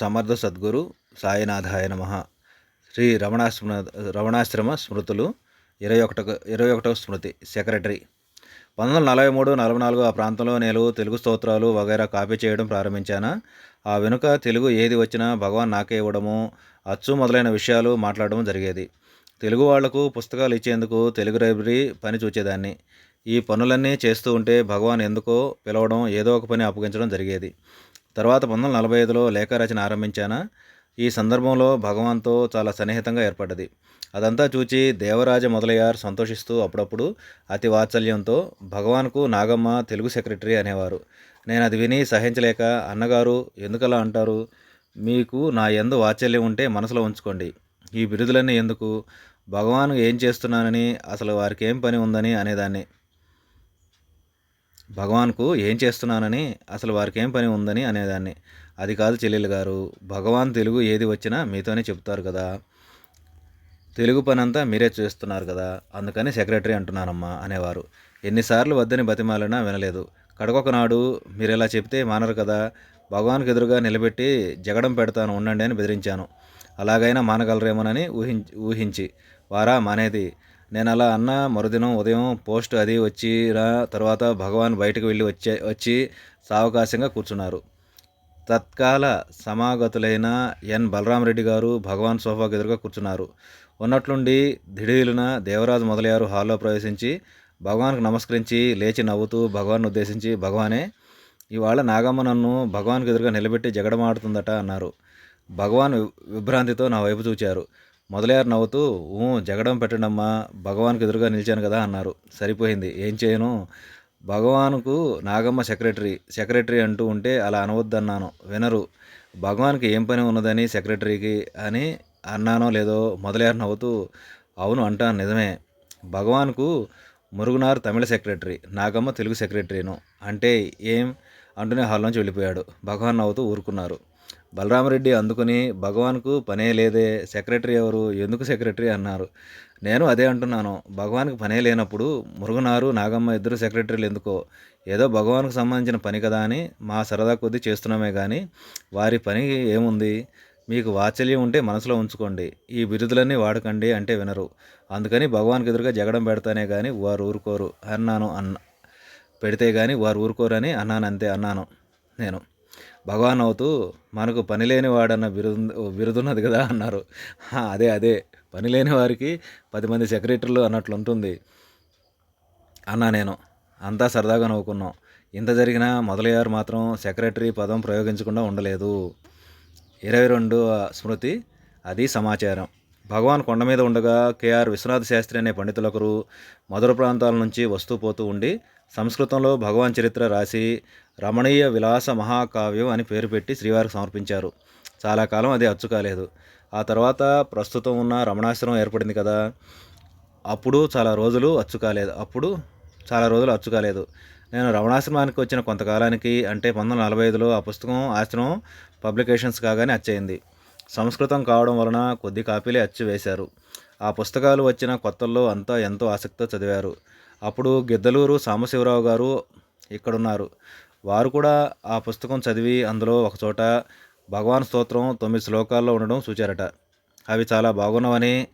సమర్థ సద్గురు సాయినాథాయ నమ. శ్రీ రమణాశ్రమ రమణాశ్రమ స్మృతులు ఇరవై ఒకట ఇరవై ఒకటవ స్మృతి సెక్రటరీ. పంతొమ్మిది వందల నలభై మూడు నలభై నాలుగు ఆ ప్రాంతంలో నేను తెలుగు స్తోత్రాలు వగైరా కాపీ చేయడం ప్రారంభించాను. ఆ వెనుక తెలుగు ఏది వచ్చినా భగవాన్ నాకే ఇవ్వడము అచ్చు మొదలైన విషయాలు మాట్లాడడం జరిగేది. తెలుగు వాళ్ళకు పుస్తకాలు ఇచ్చేందుకు తెలుగు లైబ్రరీ పని చూచేదాన్ని. ఈ పనులన్నీ చేస్తూ ఉంటే భగవాన్ ఎందుకో పిలవడం ఏదో ఒక పని అప్పగించడం జరిగేది. తర్వాత పంతొమ్మిది వందల నలభై ఐదులో లేఖ రచన ఆరంభించాను. ఈ సందర్భంలో భగవాన్తో చాలా సన్నిహితంగా ఏర్పడ్డది. అదంతా చూచి దేవరాజ మొదలయ్యారు సంతోషిస్తూ అప్పుడప్పుడు అతి వాత్సల్యంతో భగవాన్కు నాగమ్మ తెలుగు సెక్రటరీ అనేవారు. నేను అది విని సహించలేక అన్నగారు ఎందుకలా అంటారు? మీకు నా ఎందు వాత్సల్యం ఉంటే మనసులో ఉంచుకోండి. ఈ బిరుదులన్నీ ఎందుకు? భగవాన్ ఏం చేస్తున్నానని అసలు వారికి ఏం పని ఉందని అనేదాన్ని. భగవాన్కు ఏం చేస్తున్నానని అసలు వారికి ఏం పని ఉందని అనేదాన్ని. అది కాదు చెల్లెలు గారు భగవాన్ తెలుగు ఏది వచ్చినా మీతోనే చెప్తారు కదా. తెలుగు పని అంతా మీరే చేస్తున్నారు కదా అందుకని సెక్రటరీ అంటున్నానమ్మా అనేవారు. ఎన్నిసార్లు వద్దని బతిమాలినా వినలేదు. కడకొకనాడు మీరు ఇలా చెప్తే మానరు కదా భగవాన్కి ఎదురుగా నిలబెట్టి జగడం పెడతాను ఉండండి అని బెదిరించాను. అలాగైనా మానగలరేమోనని ఊహించి ఊహించి వారా మానేది. నేను అలా అన్న మరుదినం ఉదయం పోస్ట్ అది వచ్చిన తర్వాత భగవాన్ బయటకు వెళ్ళి వచ్చే వచ్చి సావకాశంగా కూర్చున్నారు. తత్కాల సమాగతులైన ఎన్. బలరామరెడ్డి గారు భగవాన్ సోఫాకు ఎదురుగా కూర్చున్నారు. ఉన్నట్లుండి దిఢీలున దేవరాజు మొదలయ్యారు హాల్లో ప్రవేశించి భగవాన్కు నమస్కరించి లేచి నవ్వుతూ భగవాన్ ఉద్దేశించి భగవానే ఇవాళ నాగమ్మ నన్ను భగవాన్కు ఎదురుగా నిలబెట్టి జగడమాడుతుందట అన్నారు. భగవాన్ విభ్రాంతితో నా వైపు చూచారు. మొదలయ్యారు నవ్వుతూ ఊ జగడం పెట్టండమ్మా భగవాన్కి ఎదురుగా నిలిచాను కదా అన్నారు. సరిపోయింది. ఏం చేయను? భగవాన్కు నాగమ్మ సెక్రటరీ సెక్రటరీ అంటూ ఉంటే అలా అనవద్దన్నాను. వినరు. భగవాన్కి ఏం పని ఉన్నదని సెక్రటరీకి అని అన్నానో లేదో మొదలయ్యారు నవ్వుతూ అవును అంటాను నిజమే. భగవాన్కు మురుగునారు తమిళ సెక్రటరీ నాగమ్మ తెలుగు సెక్రటరీను. అంటే ఏం? అంటూనే హాల్లోంచి వెళ్ళిపోయాడు. భగవాన్ నవ్వుతూ ఊరుకున్నారు. బలరామరెడ్డి అందుకుని భగవాన్కు పనే లేదే సెక్రటరీ ఎవరు ఎందుకు సెక్రటరీ అన్నారు. నేను అదే అంటున్నాను భగవాన్కి పనే లేనప్పుడు మురుగునారు నాగమ్మ ఇద్దరు సెక్రటరీలు ఎందుకో? ఏదో భగవాన్కు సంబంధించిన పని కదా అని మా సరదా కొద్దీ చేస్తున్నామే కానీ వారి పని ఏముంది? మీకు వాత్సల్యం ఉంటే మనసులో ఉంచుకోండి ఈ బిరుదులన్నీ వాడకండి అంటే వినరు. అందుకని భగవాన్కి ఎదురుగా జగడం పెడతానే కానీ వారు ఊరుకోరు అన్నాను అన్న పెడితే కానీ వారు ఊరుకోరని అన్నాను అంతే అన్నాను నేను. భగవాన్ అవుతూ మనకు పనిలేని వాడన్న బిరుదు బిరుదున్నది కదా అన్నారు. అదే అదే. పని లేని వారికి పది మంది సెక్రటరీలు అన్నట్లు ఉంటుంది అన్నా నేను. అంతా సరదాగా నవ్వుకున్నాం. ఇంత జరిగినా మొదలయ్యారు మాత్రం సెక్రటరీ పదం ప్రయోగించకుండా ఉండలేదు. ఇరవై రెండు స్మృతి అది సమాచారం. భగవాన్ కొండ మీద ఉండగా కేఆర్ విశ్వనాథ శాస్త్రి అనే పండితులొకరు మధుర ప్రాంతాల నుంచి వస్తూ పోతూ ఉండి సంస్కృతంలో భగవాన్ చరిత్ర రాసి రమణీయ విలాస మహాకావ్యం అని పేరు పెట్టి శ్రీవారికి సమర్పించారు. చాలా కాలం అది అచ్చు కాలేదు. ఆ తర్వాత ప్రస్తుతం ఉన్న రమణాశ్రమం ఏర్పడింది కదా. అప్పుడు చాలా రోజులు అచ్చు కాలేదు. అప్పుడు చాలా రోజులు అచ్చు కాలేదు. నేను రమణాశ్రమానికి వచ్చిన కొంతకాలానికి అంటే పంతొమ్మిది వందల నలభై ఐదులో ఆ పుస్తకం ఆశ్రమం పబ్లికేషన్స్ కాగానే అచ్చయింది. సంస్కృతం కావడం వలన కొద్ది కాపీలే అచ్చు వేశారు. ఆ పుస్తకాలు వచ్చిన కొత్తల్లో అంతా ఎంతో ఆసక్తితో చదివారు. అప్పుడు గిద్దలూరు సాంబశివరావు గారు ఇక్కడున్నారు. వారు కూడా ఆ పుస్తకం చదివి అందులో ఒకచోట భగవాన్ స్తోత్రం తొమ్మిది శ్లోకాల్లో ఉండడం చూచారట. అవి చాలా బాగున్నవని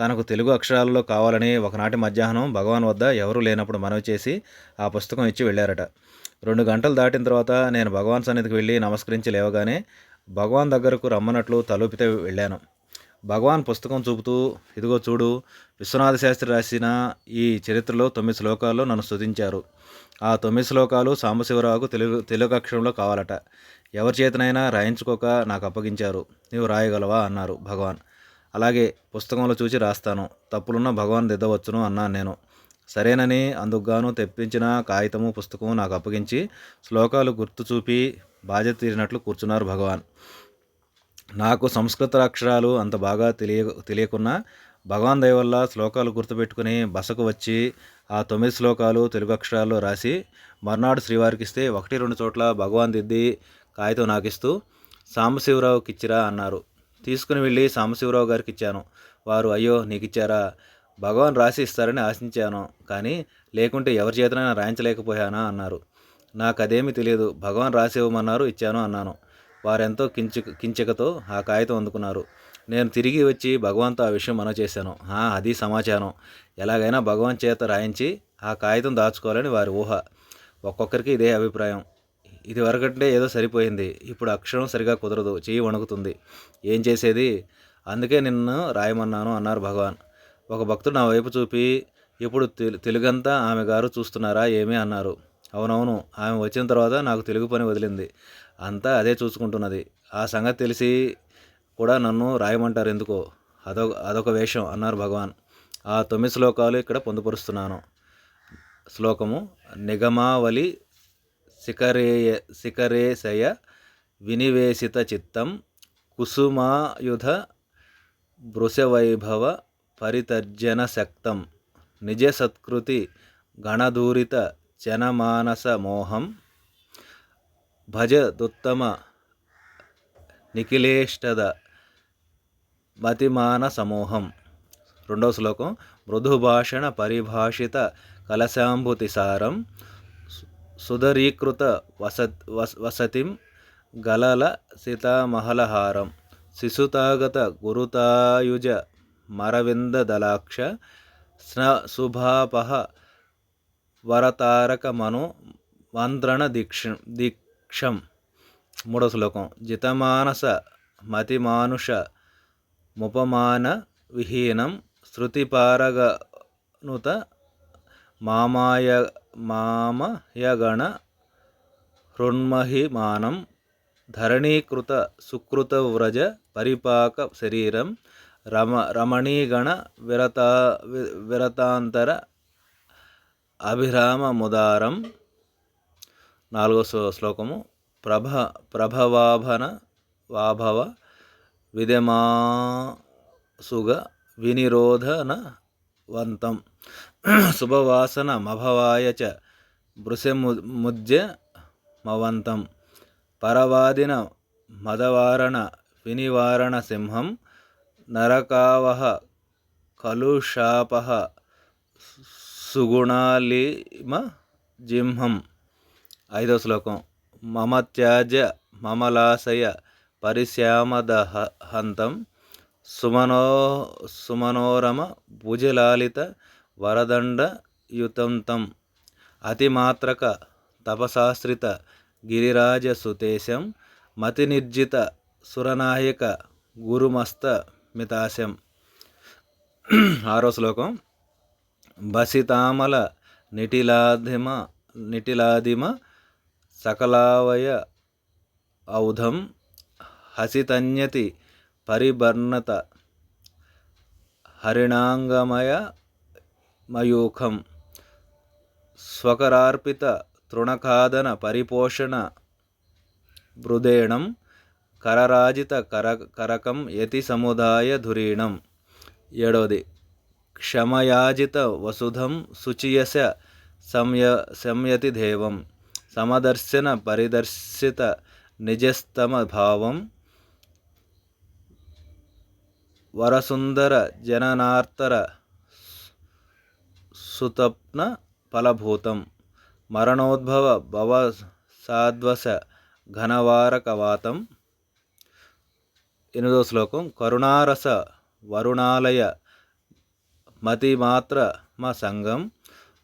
తనకు తెలుగు అక్షరాల్లో కావాలని ఒకనాటి మధ్యాహ్నం భగవాన్ వద్ద ఎవరూ లేనప్పుడు మనవి చేసి ఆ పుస్తకం ఇచ్చి వెళ్ళారట. రెండు గంటలు దాటిన తర్వాత నేను భగవాన్ సన్నిధికి వెళ్ళి నమస్కరించి లేవగానే భగవాన్ దగ్గరకు రమ్మన్నట్లు తలూపితే వెళ్ళాను. భగవాన్ పుస్తకం చూపుతూ ఇదిగో చూడు విశ్వనాథ శాస్త్రి రాసిన ఈ చరిత్రలో తొమ్మిది శ్లోకాల్లో నన్ను స్తుతించారు. ఆ తొమ్మిది శ్లోకాలు సాంబశివరావుకు తెలుగు తెలుగు అక్షరంలో కావాలట. ఎవరి చేతనైనా రాయించుకోక నాకు అప్పగించారు. నీవు రాయగలవా? అన్నారు భగవాన్. అలాగే పుస్తకంలో చూసి రాస్తాను. తప్పులున్న భగవాన్ దిద్దవచ్చును అన్నాను నేను. సరేనని అందుకుగాను తెప్పించిన కాగితము పుస్తకము నాకు అప్పగించి శ్లోకాలు గుర్తు చూపి బాధ్యత తీరినట్లు కూర్చున్నారు భగవాన్. నాకు సంస్కృత అక్షరాలు అంత బాగా తెలియ తెలియకున్నా భగవాన్ దయ వల్ల శ్లోకాలు గుర్తుపెట్టుకుని బసకు వచ్చి ఆ తొమ్మిది శ్లోకాలు తెలుగు అక్షరాల్లో రాసి మర్నాడు శ్రీవారికి ఇస్తే ఒకటి రెండు చోట్ల భగవాన్ దిద్ది కాగితం నాకిస్తూ ఇస్తూ సాంబశివరావుకి ఇచ్చిరా అన్నారు. తీసుకుని వెళ్ళి సాంబశివరావు గారికి ఇచ్చాను వారు అయ్యో నీకు ఇచ్చారా భగవాన్ రాసి ఇస్తారని ఆశించాను. కానీ లేకుంటే ఎవరి చేతనైనా రాయించలేకపోయానా? అన్నారు. నాకు అదేమీ తెలియదు. భగవాన్ రాసివ్వమన్నారు ఇచ్చాను అన్నాను. వారెంతో కించ కించకతో ఆ కాగితం అందుకున్నారు. నేను తిరిగి వచ్చి భగవాన్తో ఆ విషయం మనవి చేశాను. అది సమాచారం. ఎలాగైనా భగవాన్ చేత రాయించి ఆ కాగితం దాచుకోవాలని వారి ఊహ. ఒక్కొక్కరికి ఇదే అభిప్రాయం. ఇది వరకంటే ఏదో సరిపోయింది. ఇప్పుడు అక్షరం సరిగా కుదరదు. చెయ్యి వణుకుతుంది. ఏం చేసేది? అందుకే నిన్ను రాయమన్నాను అన్నారు భగవాన్. ఒక భక్తుడు నా వైపు చూపి ఇప్పుడు తెలు తెలుగంతా ఆమె గారు చూస్తున్నారా? ఏమీ? అన్నారు. అవునవును ఆమె వచ్చిన తర్వాత నాకు తెలుగు పని వదిలింది. అంతా అదే చూసుకుంటున్నది. ఆ సంగతి తెలిసి కూడా నన్ను రాయమంటారు ఎందుకో? అదొక అదొక వేషం అన్నారు భగవాన్. ఆ తొమ్మిది శ్లోకాలు ఇక్కడ పొందుపరుస్తున్నాను. శ్లోకము నిగమావళి శిఖరేయ శిఖరేశయ వినివేశిత చిత్తం కుసుమాయుధ భృశవైభవ పరితర్జన శక్తం. నిజ సత్కృతి గణదూరిత జనమానసమోహం భజదుత్తమ నిఖిలేష్టద మతిమాన సమూహం రెండవ శ్లోకం మృదుభాషణ పరిభాషిత కలశాంభుతి సారం సుధరీకృత వసత్ వస వసతిం గలల సీతామహలహారం శిశుతాగత గురుతాయుజ మరవిందదలాక్ష స్న శుభాపహ వరతారక మను మంత్రణ దీక్ష దీక్షం. మూడో శ్లోకం. జితమానస మతిమానుష ముపమాన విహీనం శృతిపారగనుత మామాయ మామయగణ హృణ్మహిమానం ధరణీకృత సుకృత వ్రజ పరిపాక శరీరం రమ రమణీగణ విరత విరతాంతర అభిరామ ముదారం నాలుగో శ్లోకము. ప్రభ ప్రభవాభన వాభవ విదమాసుగ వినిరోధన వంతం. శుభవాసన మభవాయ చ భృశముజ్య మవంతం. పరవాదిన మదవారణ వినివారణ సింహం. నరకావహ కలుషాప సుగుణాలిమ జింహం. ఐదో శ్లోకం. మమ త్యాజ మమలాశయ పరిశ్యామదహ హంతం సుమనో సుమనోరమ భుజలాలిత వరదండ యుతంతం అతిమాత్రక తపసాశ్రిత గిరిరాజ సుతేశం మతినిర్జిత సురనాయక గురుమస్త మితాశం ఆరో శ్లోకం. బసితామల నిటిలాధిమ నిటిలాదిమ సకలావయ ఔధం హసితన్యతి పరిబర్ణత హరిణాంగమయ మయూఖం స్వకరార్పిత తృణకాదన పరిపోషణ బృదేణం కరరాజిత కర కరకం యతి సముదాయ ధురీణం. ఏడవది క్షమయాజిత వసుధం శుచియస సంయ సంయతి దేవం సమదర్శన పరిదర్శిత నిజస్తమ భావం వరసుందర జననార్తర సుతప్న ఫలభూతం మరణోద్భవ భవ సాధ్వస ఘనవారకవాతం. ఎనిమిదో శ్లోకం కరుణారస వరుణాలయ మతిమాత్ర మ సంగం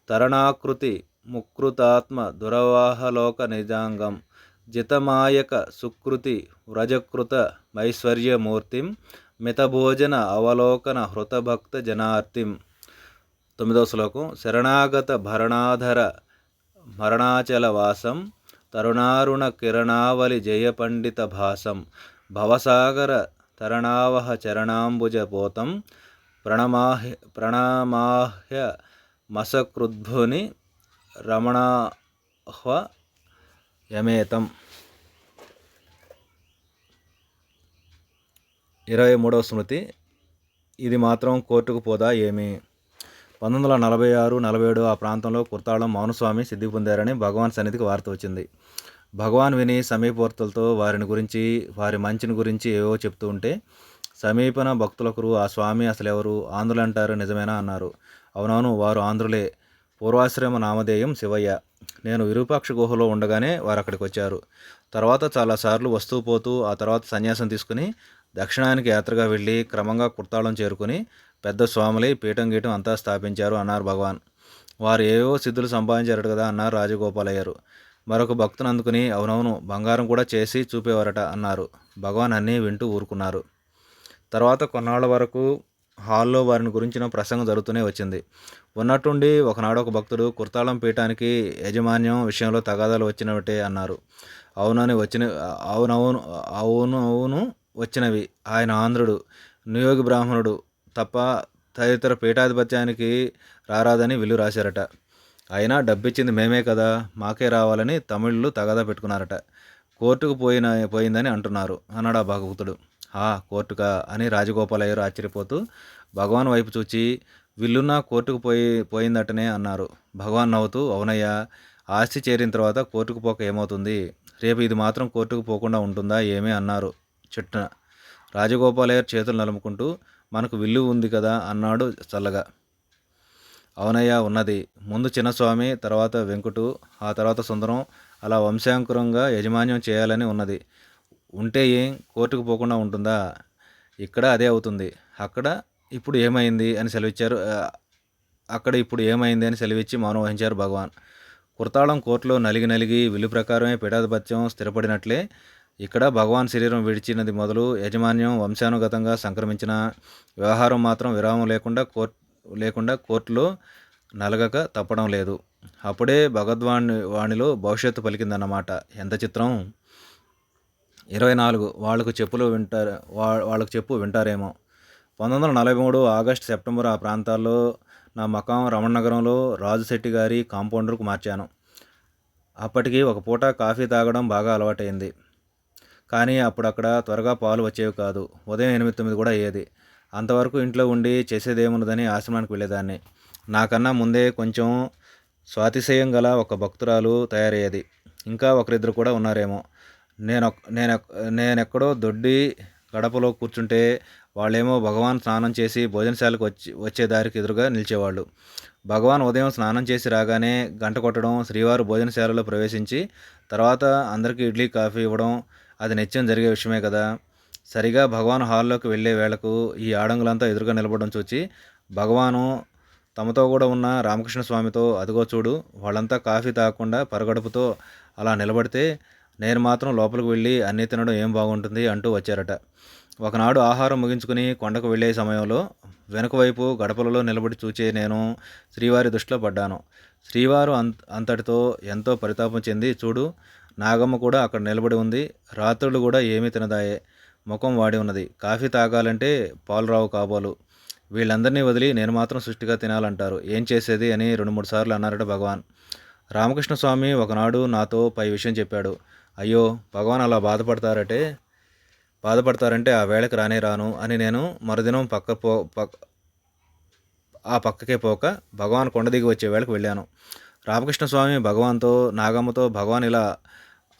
తరణాకృతి ముకృతాత్మ దురవాహలోక నిజాంగం జితమాయక సుకృతి వ్రజకృత మైశ్వర్యమూర్తిం మితభోజన అవలోకన హృతభక్త జనార్తిం. తొమ్మిదవ శ్లోకం శరణాగత భరణాధర మరణాచల వాసం తరుణారుణ కిరణావలి జయ పండిత భాసం భవసాగర తరణావహ చరణాంబుజ పోతం ప్రణమాహ్య ప్రణమాహ్య మసకృద్భుని రమణాహ్వ యమేతం. ఇరవై మూడవ స్మృతి. ఇది మాత్రం కోర్టుకు పోదా ఏమి? పంతొమ్మిది వందల నలభై ఆరు నలభై ఏడు ఆ ప్రాంతంలో కుర్తాళం మౌనస్వామి సిద్ధి పొందారని భగవాన్ సన్నిధికి వార్త వచ్చింది. భగవాన్ విని సమీపవర్తులతో వారిని గురించి వారి మంచిని గురించి ఏవో చెప్తూ ఉంటే సమీపన భక్తులకు ఆ స్వామి అసలు ఎవరు ఆంధ్రులు అంటారు నిజమేనా అన్నారు. అవునవును వారు ఆంధ్రులే. పూర్వాశ్రమ నామధేయం శివయ్య. నేను విరూపాక్ష గుహలో ఉండగానే వారు అక్కడికి వచ్చారు. తర్వాత చాలాసార్లు వస్తూ పోతూ ఆ తర్వాత సన్యాసం తీసుకుని దక్షిణానికి యాత్రగా వెళ్ళి క్రమంగా కుర్తాళం చేరుకుని పెద్ద స్వాములై పీఠం గీయటం అంతా స్థాపించారు అన్నారు భగవాన్. వారు ఏవో సిద్ధులు సంపాదించారట కదా అన్నారు రాజగోపాలయ్యారు. మరొక భక్తుని అందుకుని అవునవును బంగారం కూడా చేసి చూపేవారట అన్నారు. భగవాన్ అన్నీ వింటూ ఊరుకున్నారు. తర్వాత కొన్నాళ్ళ వరకు హాల్లో వారిని గురించిన ప్రసంగం జరుగుతూనే వచ్చింది. ఉన్నట్టుండి ఒకనాడు ఒక భక్తుడు కుర్తాళం పీఠానికి యాజమాన్యం విషయంలో తగాదాలు వచ్చినట్టే అన్నారు. అవునని వచ్చిన అవునవును అవును అవును వచ్చినవి. ఆయన ఆంధ్రుడు నియోగి బ్రాహ్మణుడు తప్ప తదితర పీఠాధిపత్యానికి రారాదని విల్లు రాశారట. అయినా డబ్బిచ్చింది మేమే కదా మాకే రావాలని తమిళ్ళు తగాదా పెట్టుకున్నారట. కోర్టుకు పోయిన పోయిందని అంటున్నారు అన్నాడు ఆ భగవతుడు. కోర్టుకా అని రాజగోపాలయ్యరు ఆశ్చర్యపోతూ భగవాన్ వైపు చూచి విల్లున్న కోర్టుకు పోయి పోయిందటనే అన్నారు. భగవాన్ నవ్వుతూ అవునయ్యా ఆస్తి చేరిన తర్వాత కోర్టుకు పోక ఏమవుతుంది? రేపు ఇది మాత్రం కోర్టుకు పోకుండా ఉంటుందా ఏమీ? అన్నారు చెట్టున రాజగోపాలయ్యర్ చేతులు నలుముకుంటూ మనకు విల్లు ఉంది కదా అన్నాడు చల్లగా. అవునయ్య ఉన్నది. ముందు చిన్నస్వామి తర్వాత వెంకుటు ఆ తర్వాత సుందరం అలా వంశాంకురంగా యజమాన్యం చేయాలని ఉన్నది. ఉంటే ఏం కోర్టుకు పోకుండా ఉంటుందా? ఇక్కడ అదే అవుతుంది. అక్కడ ఇప్పుడు ఏమైంది అని సెలవిచ్చారు. అక్కడ ఇప్పుడు ఏమైంది అని సెలవిచ్చి మౌనం వహించారు భగవాన్. కుర్తాళం కోర్టులో నలిగి నలిగి విలు ప్రకారమే పీఠాధిపత్యం స్థిరపడినట్లే ఇక్కడ భగవాన్ శరీరం విడిచినది మొదలు యజమాన్యం వంశానుగతంగా సంక్రమించిన వ్యవహారం మాత్రం విరామం లేకుండా కోర్ట్ లేకుండా కోర్టులో నలగక తప్పడం లేదు. అప్పుడే భగవద్వాణి వాణిలో భవిష్యత్తు పలికిందన్నమాట. ఎంత చిత్రం? ఇరవై నాలుగు వాళ్ళకు చెప్పులు వింటారు వా- వాళ్ళకు చెప్పు వింటారేమో. పంతొమ్మిది వందల నలభై మూడు ఆగస్టు సెప్టెంబర్ ఆ ప్రాంతాల్లో నా మకాం రమణనగరంలో రాజుశెట్టి గారి కాంపౌండర్కు మార్చాను. అప్పటికి ఒక పూట కాఫీ తాగడం బాగా అలవాటైంది. కానీ అప్పుడు అక్కడ త్వరగా పాలు వచ్చేవి కాదు. ఉదయం ఎనిమిది తొమ్మిది కూడా అయ్యేది. అంతవరకు ఇంట్లో ఉండి చేసేదేమున్నదని ఆశ్రమానికి వెళ్ళేదాన్ని. నాకన్నా ముందే కొంచెం స్వాతిశయం గల ఒక భక్తురాలు తయారయ్యేది. ఇంకా ఒకరిద్దరు కూడా ఉన్నారేమో. నేను నేను నేనెక్కడో దొడ్డి గడపలో కూర్చుంటే వాళ్ళేమో భగవాన్ స్నానం చేసి భోజనశాలకు వచ్చి వచ్చే దారికి ఎదురుగా నిలిచేవాళ్ళు. భగవాన్ ఉదయం స్నానం చేసి రాగానే గంట కొట్టడం శ్రీవారు భోజనశాలలో ప్రవేశించి తర్వాత అందరికీ ఇడ్లీ కాఫీ ఇవ్వడం అది నిత్యం జరిగే విషయమే కదా. సరిగా భగవాన్ హాల్లోకి వెళ్ళే వేళకు ఈ ఆడంగులంతా ఎదురుగా నిలబడడం చూచి భగవాను తమతో కూడా ఉన్న రామకృష్ణ స్వామితో అదిగో చూడు వాళ్ళంతా కాఫీ తాగకుండా పరగడుపుతో అలా నిలబడితే నేను మాత్రం లోపలికి వెళ్ళి అన్నీ తినడం ఏం బాగుంటుంది అంటూ వచ్చారట. ఒకనాడు ఆహారం ముగించుకుని కొండకు వెళ్ళే సమయంలో వెనుక వైపు గడపలలో నిలబడి చూచే నేను శ్రీవారి దృష్టిలో పడ్డాను. శ్రీవారు అంత అంతటితో ఎంతో పరితాపం చెంది చూడు నాగమ్మ కూడా అక్కడ నిలబడి ఉంది రాత్రులు కూడా ఏమీ తినదాయే ముఖం వాడి ఉన్నది. కాఫీ తాగాలంటే పాలు రావు కాబోలు. వీళ్ళందరినీ వదిలి నేను మాత్రం సృష్టిగా తినాలంటారు. ఏం చేసేది అని రెండు మూడు సార్లు అన్నారట భగవాన్. రామకృష్ణ స్వామి ఒకనాడు నాతో పై విషయం చెప్పాడు. అయ్యో భగవాన్ అలా బాధపడతారటే. బాధపడతారంటే ఆ వేళకి రానే రాను అని నేను మరుదినం పక్క పో పక్క ఆ పక్కకే పోక భగవాన్ కొండ దిగి వచ్చే వేళకు వెళ్ళాను. రామకృష్ణ స్వామి భగవాన్తో నాగమ్మతో భగవాన్ ఇలా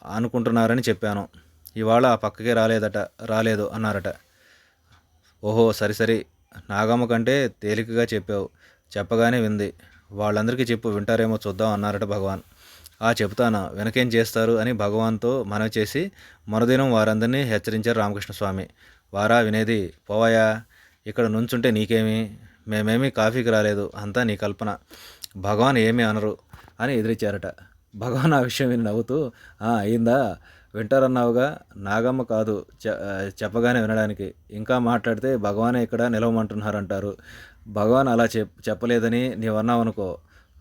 అనుకుంటున్నారని చెప్పాను. ఇవాళ ఆ పక్కకే రాలేదట రాలేదు అన్నారట. ఓహో సరి సరి. నాగమ్మ కంటే తేలికగా చెప్పావు. చెప్పగానే వింది. వాళ్ళందరికీ చెప్పు వింటారేమో చూద్దాం అన్నారట భగవాన్. ఆ చెప్తాను వెనకేం చేస్తారు అని భగవాన్తో మనవి చేసి మరుదినం వారందరినీ హెచ్చరించారు రామకృష్ణ స్వామి వారా వినేది పోవాయా ఇక్కడ నుంచుంటే నీకేమి? మేమేమీ కాఫీకి రాలేదు అంతా నీ కల్పన. భగవాన్ ఏమీ అనరు అని ఎదిరించారట భగవాన్ ఆ విషయం విని నవ్వుతూ అయిందా? వింటారన్నావుగా? నాగమ్మ కాదు చెప్పగానే వినడానికి. ఇంకా మాట్లాడితే భగవానే ఇక్కడ నిలవమంటున్నారంటారు. భగవాన్ అలా చెప్ చెప్పలేదని నీవు అనుకో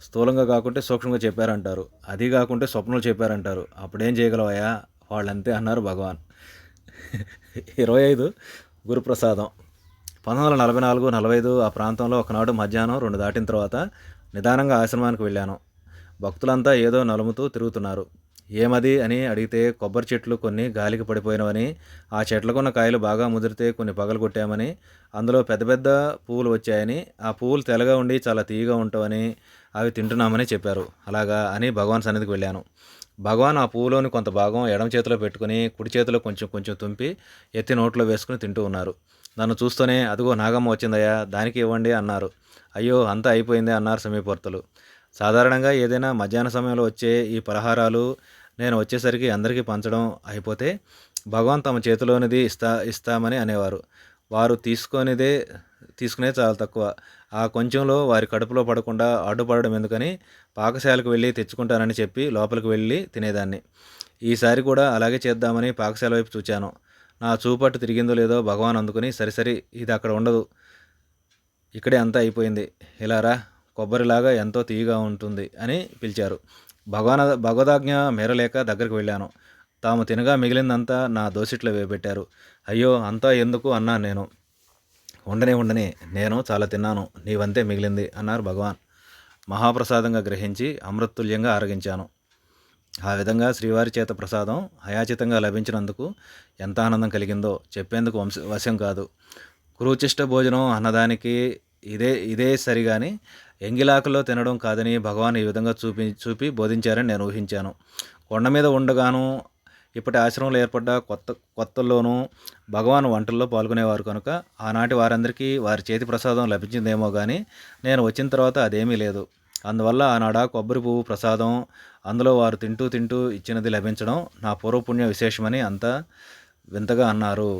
స్థూలంగా కాకుంటే సూక్ష్మంగా చెప్పారంటారు. అది కాకుంటే స్వప్నాలు చెప్పారంటారు. అప్పుడేం చేయగలవయా వాళ్ళంతే అన్నారు భగవాన్. ఇరవై ఐదు గురుప్రసాదం. పంతొమ్మిది వందల నలభై నాలుగు నలభై ఐదు ఆ ప్రాంతంలో ఒకనాడు మధ్యాహ్నం రెండు దాటిన తర్వాత నిదానంగా ఆశ్రమానికి వెళ్ళాను. భక్తులంతా ఏదో నలుముతూ తిరుగుతున్నారు. ఏమది అని అడిగితే కొబ్బరి చెట్లు కొన్ని గాలికి పడిపోయినవని ఆ చెట్లకున్న కాయలు బాగా ముదిరితే కొన్ని పగలు కొట్టామని అందులో పెద్ద పెద్ద పువ్వులు వచ్చాయని ఆ పువ్వులు తెల్లగా ఉండి చాలా తీయగా ఉంటామని అవి తింటున్నామని చెప్పారు. అలాగా అని భగవాన్ సన్నిధికి వెళ్ళాను. భగవాన్ ఆ పువ్వులోని కొంత భాగం ఎడమ చేతిలో పెట్టుకుని కుడి చేతిలో కొంచెం కొంచెం తుంపి ఎత్తి నోట్లో వేసుకుని తింటూ ఉన్నారు. నన్ను చూస్తూనే అదిగో నాగమ్మ వచ్చిందయ్యా దానికి ఇవ్వండి అన్నారు. అయ్యో అంతా అయిపోయింది అన్నారు సమీపవర్తులు. సాధారణంగా ఏదైనా మధ్యాహ్న సమయంలో వచ్చే ఈ పలహారాలు నేను వచ్చేసరికి అందరికీ పంచడం అయిపోతే భగవాన్ తమ చేతిలోనిది ఇస్తా ఇస్తామని అనేవారు. వారు తీసుకొనిదే తీసుకునే చాలా తక్కువ. ఆ కొంచెంలో వారి కడుపులో పడకుండా అడ్డుపడడం ఎందుకని పాకశాలకు వెళ్ళి తెచ్చుకుంటానని చెప్పి లోపలికి వెళ్ళి తినేదాన్ని. ఈసారి కూడా అలాగే చేద్దామని పాకశాల వైపు చూచాను. నా చూపట్టు తిరిగిందో లేదో భగవాన్ అందుకుని సరిసరి ఇది అక్కడ ఉండదు. ఇక్కడే అంతా అయిపోయింది. ఇలా రా. కొబ్బరిలాగా ఎంతో తీయగా ఉంటుంది అని పిలిచారు. భగవాన భగవదాజ్ఞ మేరలేక దగ్గరికి వెళ్ళాను. తాము తినగా మిగిలిందంతా నా దోసిట్లో వేయబెట్టారు. అయ్యో అంతా ఎందుకు అన్నాను నేను. ఉండనే ఉండని నేను చాలా తిన్నాను నీవంతే మిగిలింది అన్నారు భగవాన్. మహాప్రసాదంగా గ్రహించి అమృతుల్యంగా ఆరగించాను. ఆ విధంగా శ్రీవారి చేత ప్రసాదం అయాచితంగా లభించినందుకు ఎంత ఆనందం కలిగిందో చెప్పేందుకు వంశ వశం కాదు. కురుచిష్ట భోజనం అన్నదానికి ఇదే ఇదే సరిగాని ఎంగిలాకులో తినడం కాదని భగవాన్ ఈ విధంగా చూపి చూపి బోధించారని నేను ఊహించాను. కొండ మీద ఉండగాను ఇప్పటి ఆశ్రమంలో ఏర్పడ్డ కొత్త కొత్తల్లోనూ భగవాన్ వంటల్లో పాల్గొనేవారు కనుక ఆనాటి వారందరికీ వారి చేతి ప్రసాదం లభించిందేమో కానీ నేను వచ్చిన తర్వాత అదేమీ లేదు. అందువల్ల ఆనాడ కొబ్బరి పువ్వు ప్రసాదం అందులో వారు తింటూ తింటూ ఇచ్చినది లభించడం నా పూర్వపుణ్య విశేషమని అంతా వింతగా అన్నారు.